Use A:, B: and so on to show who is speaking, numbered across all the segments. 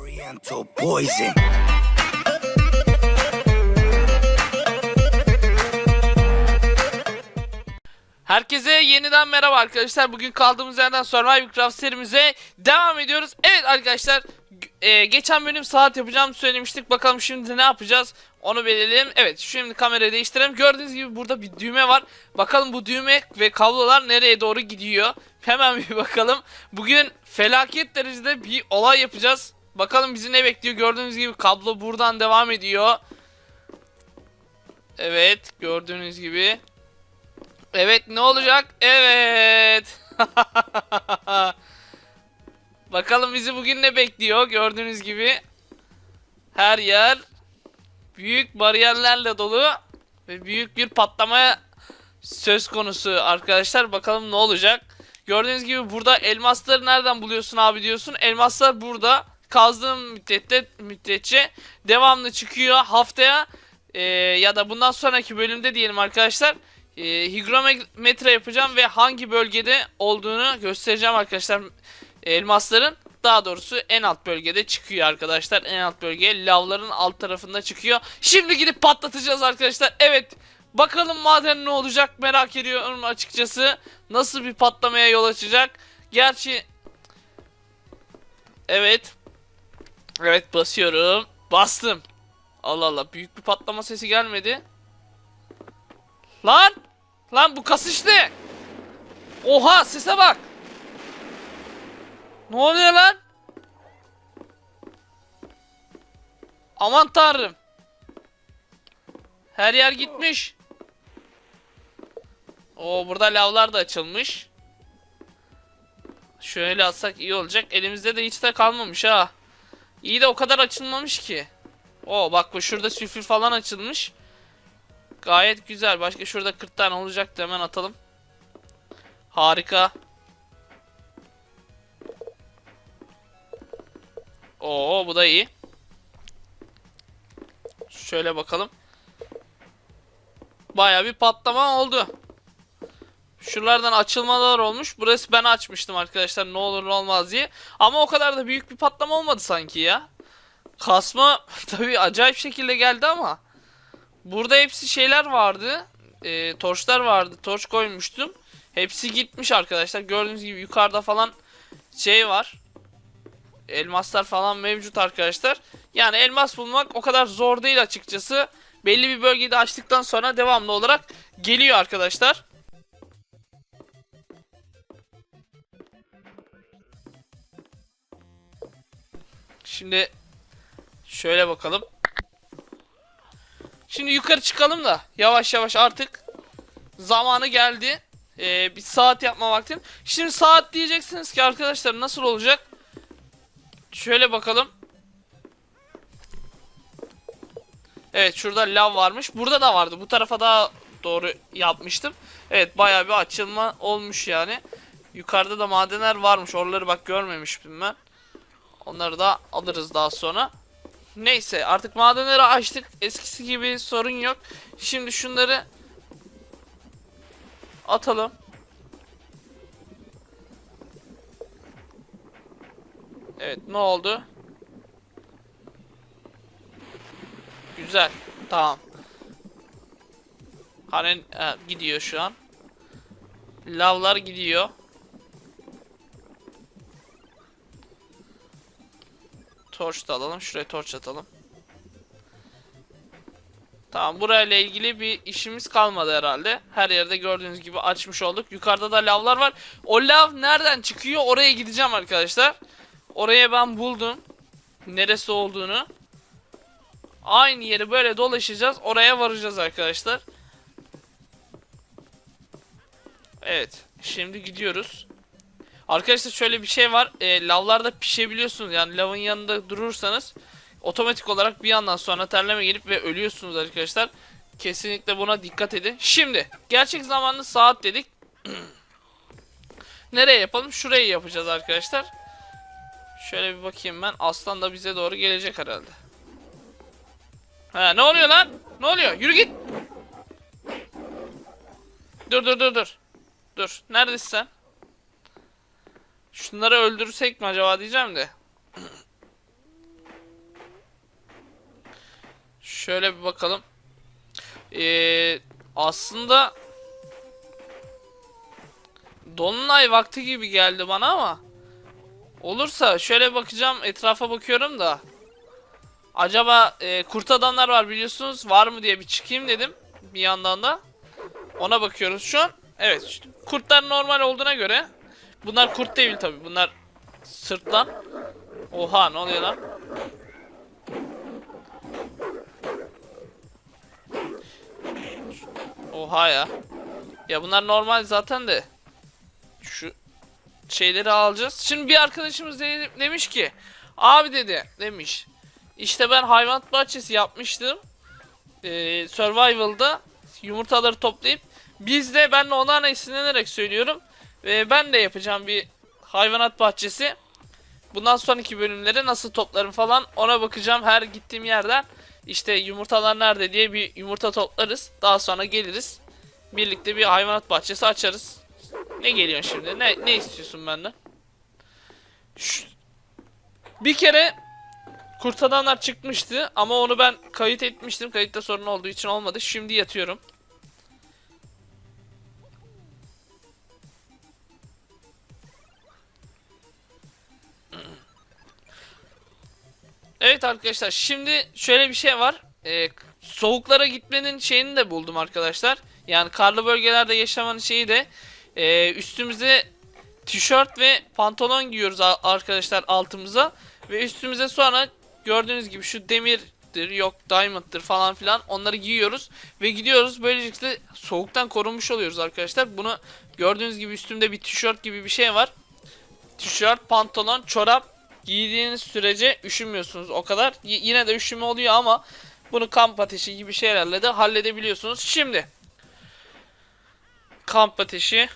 A: Oriental poison.
B: Herkese yeniden merhaba arkadaşlar. Bugün kaldığımız yerden Survival Craft serimize devam ediyoruz. Evet arkadaşlar, e, geçen bölüm saat yapacağımı söylemiştik. Bakalım şimdi ne yapacağız? Onu belirleyelim. Evet, şimdi kamerayı değiştirelim. Gördüğünüz gibi burada bir düğme var. Bakalım bu düğme ve kablolar nereye doğru gidiyor? Hemen bir bakalım. Bugün felaket derecede bir olay yapacağız. Bakalım bizi ne bekliyor? Gördüğünüz gibi kablo buradan devam ediyor. Evet, gördüğünüz gibi. Evet ne olacak? Evet. Bakalım bizi bugün ne bekliyor? Gördüğünüz gibi her yer büyük bariyerlerle dolu ve büyük bir patlama söz konusu arkadaşlar. Bakalım ne olacak? Gördüğünüz gibi burada elmasları nereden buluyorsun abi diyorsun. Elmaslar burada. Kazdığım müddette müddetçe devamlı çıkıyor. Haftaya e, ya da bundan sonraki bölümde diyelim arkadaşlar e, higrometre yapacağım ve hangi bölgede olduğunu göstereceğim arkadaşlar elmasların. Daha doğrusu en alt bölgede çıkıyor arkadaşlar. En alt bölge lavların alt tarafında çıkıyor. Şimdi gidip patlatacağız arkadaşlar. Evet. Bakalım maden ne olacak merak ediyorum açıkçası. Nasıl bir patlamaya yol açacak. Gerçi Evet. Evet basıyorum. Bastım. Allah Allah büyük bir patlama sesi gelmedi. Lan! Lan bu kasış ne? Oha sese bak. Ne oluyor lan? Aman tanrım. Her yer gitmiş. Oo burada lavlar da açılmış. Şöyle atsak iyi olacak. Elimizde de hiç de kalmamış ha. İyi de o kadar açılmamış ki. Oo bak bu şurada sülfür falan açılmış. Gayet güzel. Başka şurada 40 tane olacaktı. Hemen atalım. Harika. Oo bu da iyi. Şöyle bakalım. Baya bir patlama oldu. Şuralardan açılmalar olmuş. Burası ben açmıştım arkadaşlar ne olur ne olmaz diye. Ama o kadar da büyük bir patlama olmadı sanki ya. Kasma tabii acayip şekilde geldi ama. Burada hepsi şeyler vardı. E, torçlar vardı. Torç koymuştum. Hepsi gitmiş arkadaşlar. Gördüğünüz gibi yukarıda falan şey var. Elmaslar falan mevcut arkadaşlar. Yani elmas bulmak o kadar zor değil açıkçası. Belli bir bölgede açtıktan sonra devamlı olarak geliyor arkadaşlar. Şimdi şöyle bakalım. Şimdi yukarı çıkalım da yavaş yavaş artık zamanı geldi. Ee, bir saat yapma vaktim. Şimdi saat diyeceksiniz ki arkadaşlar nasıl olacak? Şöyle bakalım. Evet şurada lav varmış. Burada da vardı. Bu tarafa daha doğru yapmıştım. Evet bayağı bir açılma olmuş yani. Yukarıda da madenler varmış. Oraları bak görmemiştim ben. Onları da alırız daha sonra. Neyse artık madenleri açtık. Eskisi gibi sorun yok. Şimdi şunları atalım. Evet ne oldu? Güzel. Tamam. Hani ha, gidiyor şu an. Lavlar gidiyor. Torç da alalım. Şuraya torç atalım. Tamam burayla ilgili bir işimiz kalmadı herhalde. Her yerde gördüğünüz gibi açmış olduk. Yukarıda da lavlar var. O lav nereden çıkıyor? Oraya gideceğim arkadaşlar. Oraya ben buldum. Neresi olduğunu. Aynı yeri böyle dolaşacağız. Oraya varacağız arkadaşlar. Evet. Şimdi gidiyoruz. Arkadaşlar şöyle bir şey var. E, lavlarda pişebiliyorsunuz. Yani lavın yanında durursanız otomatik olarak bir yandan sonra terleme gelip ve ölüyorsunuz arkadaşlar. Kesinlikle buna dikkat edin. Şimdi gerçek zamanlı saat dedik. Nereye yapalım? Şurayı yapacağız arkadaşlar. Şöyle bir bakayım ben. Aslan da bize doğru gelecek herhalde. Ha ne oluyor lan? Ne oluyor? Yürü git. Dur dur dur dur. Dur. Neredesin sen? Şunları öldürsek mi acaba diyeceğim de. Şöyle bir bakalım. Ee, aslında Dolunay vakti gibi geldi bana ama olursa şöyle bakacağım etrafa bakıyorum da acaba e, kurt adamlar var biliyorsunuz var mı diye bir çıkayım dedim bir yandan da ona bakıyoruz şu an evet kurtlar normal olduğuna göre bunlar kurt değil tabi bunlar sırtlan. Oha ne oluyor lan? Oha ya. Ya bunlar normal zaten de. Şu şeyleri alacağız. Şimdi bir arkadaşımız de- demiş ki abi dedi demiş. İşte ben hayvanat bahçesi yapmıştım. Ee, Survival'da yumurtaları toplayıp biz de ben de ondan esinlenerek söylüyorum. Ve ben de yapacağım bir hayvanat bahçesi. Bundan sonraki bölümlere nasıl toplarım falan ona bakacağım her gittiğim yerden. İşte yumurtalar nerede diye bir yumurta toplarız. Daha sonra geliriz. Birlikte bir hayvanat bahçesi açarız. Ne geliyorsun şimdi? Ne ne istiyorsun benden? Şu- Bir kere kurt adamlar çıkmıştı ama onu ben kayıt etmiştim. Kayıtta sorun olduğu için olmadı. Şimdi yatıyorum. Evet arkadaşlar şimdi şöyle bir şey var. Ee, soğuklara gitmenin şeyini de buldum arkadaşlar. Yani karlı bölgelerde yaşamanın şeyi de e, üstümüze tişört ve pantolon giyiyoruz arkadaşlar altımıza ve üstümüze sonra gördüğünüz gibi şu demirdir yok diamond'dır falan filan onları giyiyoruz ve gidiyoruz böylelikle soğuktan korunmuş oluyoruz arkadaşlar. Bunu gördüğünüz gibi üstümde bir tişört gibi bir şey var. Tişört, pantolon, çorap giydiğiniz sürece üşümüyorsunuz o kadar. Y- yine de üşüme oluyor ama bunu kamp ateşi gibi şeylerle de halledebiliyorsunuz. Şimdi kamp ateşi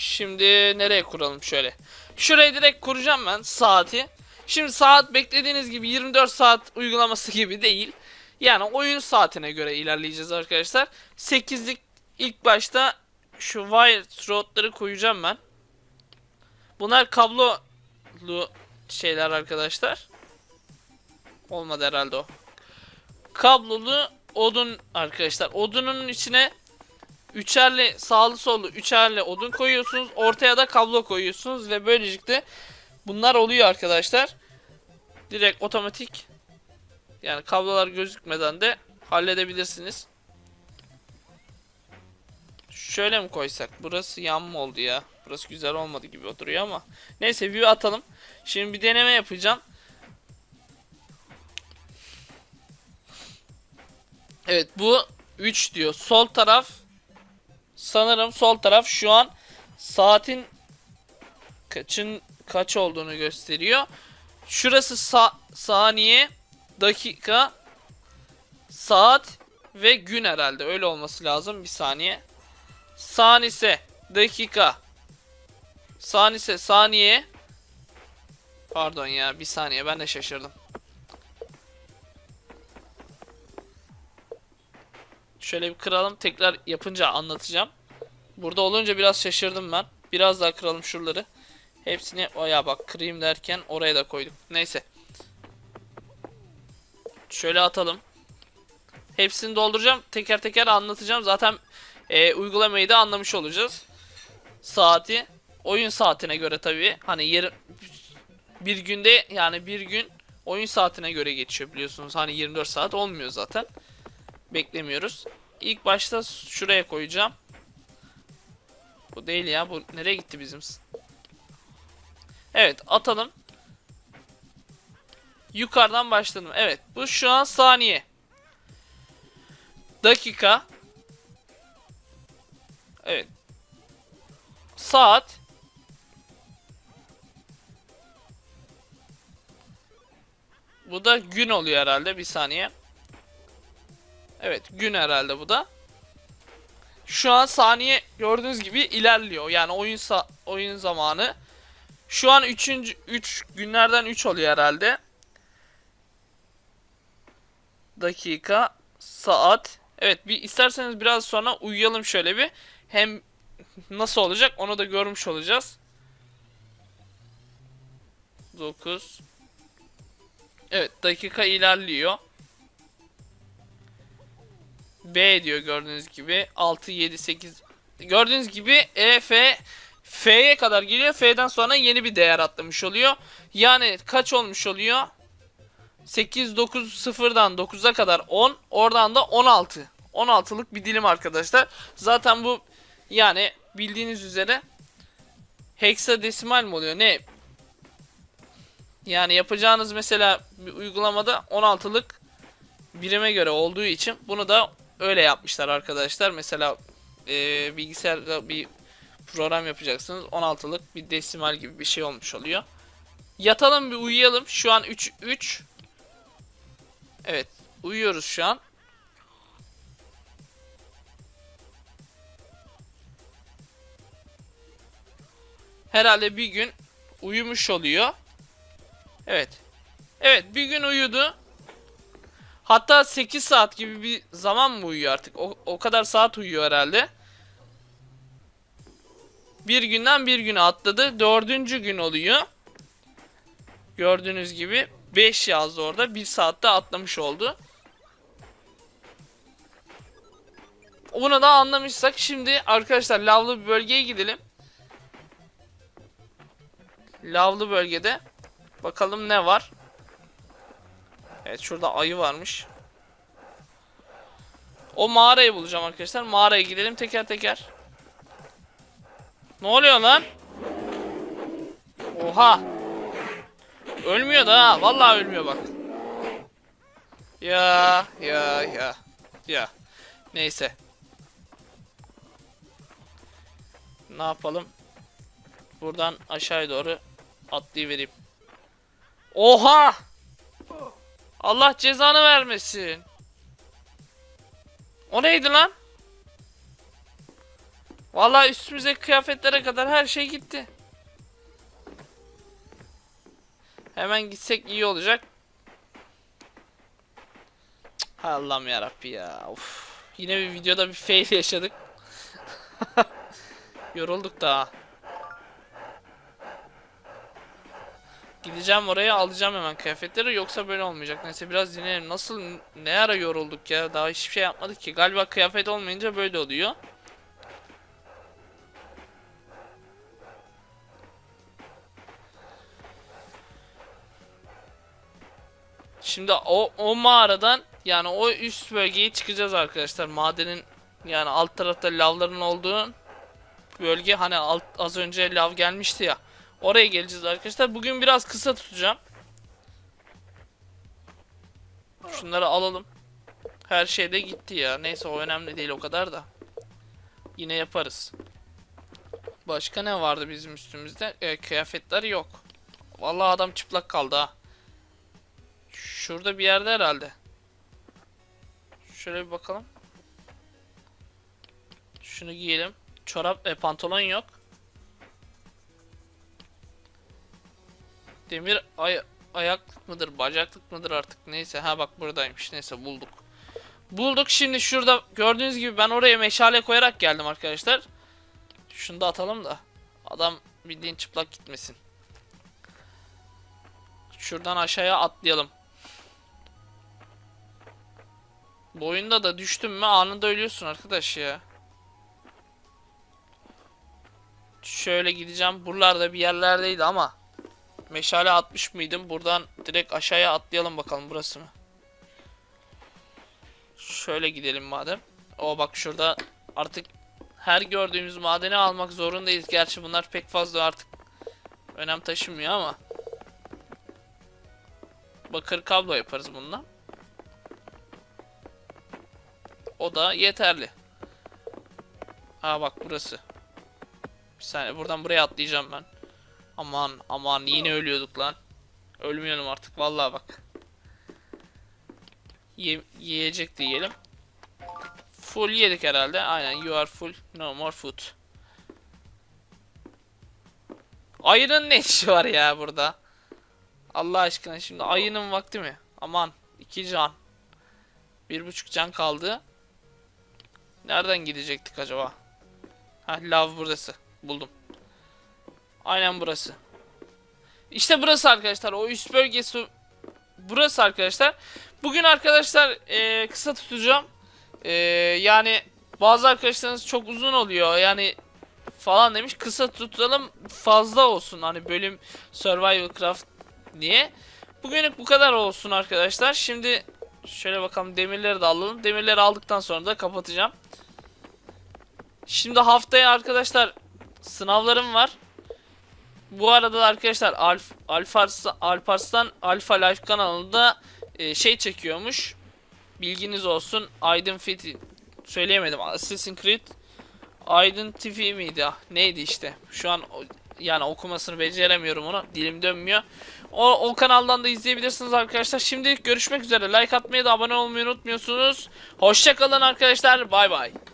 B: Şimdi nereye kuralım şöyle. Şuraya direkt kuracağım ben saati. Şimdi saat beklediğiniz gibi 24 saat uygulaması gibi değil. Yani oyun saatine göre ilerleyeceğiz arkadaşlar. 8'lik ilk başta şu wire rodları koyacağım ben. Bunlar kablolu şeyler arkadaşlar. Olmadı herhalde o. Kablolu odun arkadaşlar. Odunun içine üçerli sağlı sollu üçerli odun koyuyorsunuz. Ortaya da kablo koyuyorsunuz ve böylelikle bunlar oluyor arkadaşlar. Direkt otomatik yani kablolar gözükmeden de halledebilirsiniz. Şöyle mi koysak? Burası yan mı oldu ya? Burası güzel olmadı gibi duruyor ama. Neyse bir atalım. Şimdi bir deneme yapacağım. Evet bu 3 diyor. Sol taraf sanırım sol taraf şu an saatin kaçın kaç olduğunu gösteriyor. Şurası sa- saniye, dakika, saat ve gün herhalde. Öyle olması lazım. Bir saniye. Sanise, dakika. Sanise, saniye. Pardon ya, bir saniye. Ben de şaşırdım. Şöyle bir kıralım. Tekrar yapınca anlatacağım. Burada olunca biraz şaşırdım ben. Biraz daha kıralım şuraları. Hepsini oya bak kırayım derken oraya da koydum. Neyse. Şöyle atalım. Hepsini dolduracağım. Teker teker anlatacağım. Zaten e, uygulamayı da anlamış olacağız. Saati. Oyun saatine göre tabii. Hani yer bir günde yani bir gün oyun saatine göre geçiyor biliyorsunuz. Hani 24 saat olmuyor zaten. Beklemiyoruz. İlk başta şuraya koyacağım. Bu değil ya. Bu nereye gitti bizim? Evet atalım. Yukarıdan başladım. Evet bu şu an saniye. Dakika. Evet. Saat. Bu da gün oluyor herhalde bir saniye. Evet gün herhalde bu da. Şu an saniye gördüğünüz gibi ilerliyor. Yani oyun sa- oyun zamanı. Şu an 3. 3 günlerden 3 oluyor herhalde. Dakika, saat. Evet bir isterseniz biraz sonra uyuyalım şöyle bir. Hem nasıl olacak onu da görmüş olacağız. 9 Evet dakika ilerliyor. B diyor gördüğünüz gibi 6 7 8 gördüğünüz gibi E F F'ye kadar geliyor. F'den sonra yeni bir değer atlamış oluyor. Yani kaç olmuş oluyor? 8 9 0'dan 9'a kadar 10, oradan da 16. 16'lık bir dilim arkadaşlar. Zaten bu yani bildiğiniz üzere heksadesimal mi oluyor? Ne? Yani yapacağınız mesela bir uygulamada 16'lık birime göre olduğu için bunu da öyle yapmışlar arkadaşlar. Mesela e, bilgisayarda bir program yapacaksınız. 16'lık bir desimal gibi bir şey olmuş oluyor. Yatalım bir uyuyalım. Şu an 3 3 Evet, uyuyoruz şu an. Herhalde bir gün uyumuş oluyor. Evet. Evet, bir gün uyudu. Hatta 8 saat gibi bir zaman mı uyuyor artık? O, o kadar saat uyuyor herhalde. Bir günden bir güne atladı. Dördüncü gün oluyor. Gördüğünüz gibi 5 yazdı orada. 1 saatte atlamış oldu. Bunu da anlamışsak şimdi arkadaşlar lavlı bir bölgeye gidelim. Lavlı bölgede bakalım ne var. Evet şurada ayı varmış. O mağarayı bulacağım arkadaşlar. Mağaraya gidelim teker teker. Ne oluyor lan? Oha. Ölmüyor da ha. Vallahi ölmüyor bak. Ya ya ya. Ya. Neyse. Ne yapalım? Buradan aşağıya doğru atlayıvereyim. Oha! Allah cezanı vermesin. O neydi lan? Vallahi üstümüze kıyafetlere kadar her şey gitti. Hemen gitsek iyi olacak. Hay Allah'ım yarabbi ya. Of. Yine bir videoda bir fail yaşadık. Yorulduk da. Gideceğim oraya alacağım hemen kıyafetleri yoksa böyle olmayacak. Neyse biraz dinleyelim. Nasıl ne ara yorulduk ya? Daha hiçbir şey yapmadık ki. Galiba kıyafet olmayınca böyle oluyor. Şimdi o, o mağaradan yani o üst bölgeye çıkacağız arkadaşlar. Madenin yani alt tarafta lavların olduğu bölge hani alt, az önce lav gelmişti ya. Oraya geleceğiz arkadaşlar. Bugün biraz kısa tutacağım. Şunları alalım. Her şey de gitti ya. Neyse o önemli değil o kadar da. Yine yaparız. Başka ne vardı bizim üstümüzde? E, kıyafetler yok. Vallahi adam çıplak kaldı ha. Şurada bir yerde herhalde. Şöyle bir bakalım. Şunu giyelim. Çorap e, pantolon yok. Demir ay ayaklık mıdır, bacaklık mıdır artık neyse. Ha bak buradaymış. Neyse bulduk. Bulduk. Şimdi şurada gördüğünüz gibi ben oraya meşale koyarak geldim arkadaşlar. Şunu da atalım da adam bildiğin çıplak gitmesin. Şuradan aşağıya atlayalım. Bu oyunda da düştün mü anında ölüyorsun arkadaş ya. Şöyle gideceğim. Buralarda bir yerlerdeydi ama meşale atmış mıydım? Buradan direkt aşağıya atlayalım bakalım burası mı? Şöyle gidelim madem. O bak şurada artık her gördüğümüz madeni almak zorundayız. Gerçi bunlar pek fazla artık önem taşımıyor ama. Bakır kablo yaparız bununla. O da yeterli. Ha bak burası. Bir saniye buradan buraya atlayacağım ben. Aman aman yine ölüyorduk lan. Ölmeyelim artık vallahi bak. Ye yiyecek diyelim. Full yedik herhalde. Aynen you are full. No more food. Ayının ne işi var ya burada? Allah aşkına şimdi ayının vakti mi? Aman iki can. Bir buçuk can kaldı. Nereden gidecektik acaba? Ha lav burası. Buldum. Aynen burası. İşte burası arkadaşlar. O üst bölgesi burası arkadaşlar. Bugün arkadaşlar e, kısa tutacağım. E, yani bazı arkadaşlarınız çok uzun oluyor. Yani falan demiş. Kısa tutalım fazla olsun. Hani bölüm Survival Craft diye. Bugünlük bu kadar olsun arkadaşlar. Şimdi şöyle bakalım demirleri de alalım. Demirleri aldıktan sonra da kapatacağım. Şimdi haftaya arkadaşlar sınavlarım var. Bu arada da arkadaşlar Alf, Alfarslan, Alparslan Alfa Life kanalında e, şey çekiyormuş. Bilginiz olsun. Aydın Fethi söyleyemedim. Assassin's Creed Aydın TV miydi? Ah, Neydi işte. Şu an yani okumasını beceremiyorum onu. Dilim dönmüyor. O, o kanaldan da izleyebilirsiniz arkadaşlar. Şimdilik görüşmek üzere. Like atmayı da abone olmayı unutmuyorsunuz. Hoşçakalın arkadaşlar. Bay bay.